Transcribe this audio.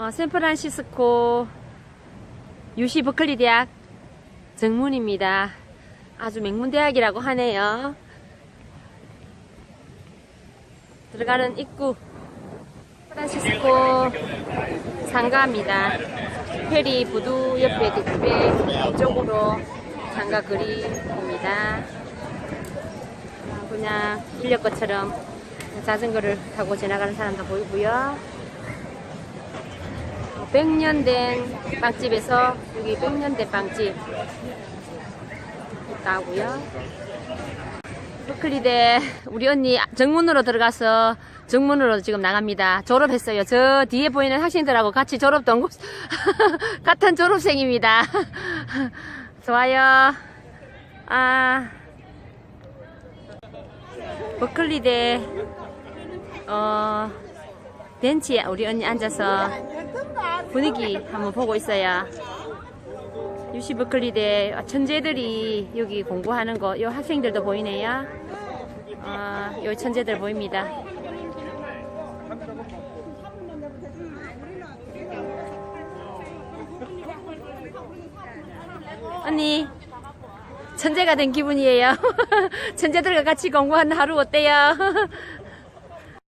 어, 샌프란시스코 유시 버클리 대학 정문입니다. 아주 맹문대학이라고 하네요. 들어가는 입구 샌프란시스코 상가입니다. 페리 부두 옆에 뒷배 이쪽으로 상가 거리입니다. 그냥 인력 것처럼 자전거를 타고 지나가는 사람도 보이고요. 100년 된 빵집에서 여기 100년 된 빵집 있다고요. 버클리대 우리 언니 정문으로 들어가서 정문으로 지금 나갑니다. 졸업했어요. 저 뒤에 보이는 학생들하고 같이 졸업 동고 같은 졸업생입니다. 좋아요. 아 버클리대 어 벤치에 우리 언니 앉아서 분위기 한번 보고 있어요. 유시 버클리대 천재들이 여기 공부하는 거, 요 학생들도 보이네요. 어, 요 천재들 보입니다. 언니, 천재가 된 기분이에요. 천재들과 같이 공부하는 하루 어때요?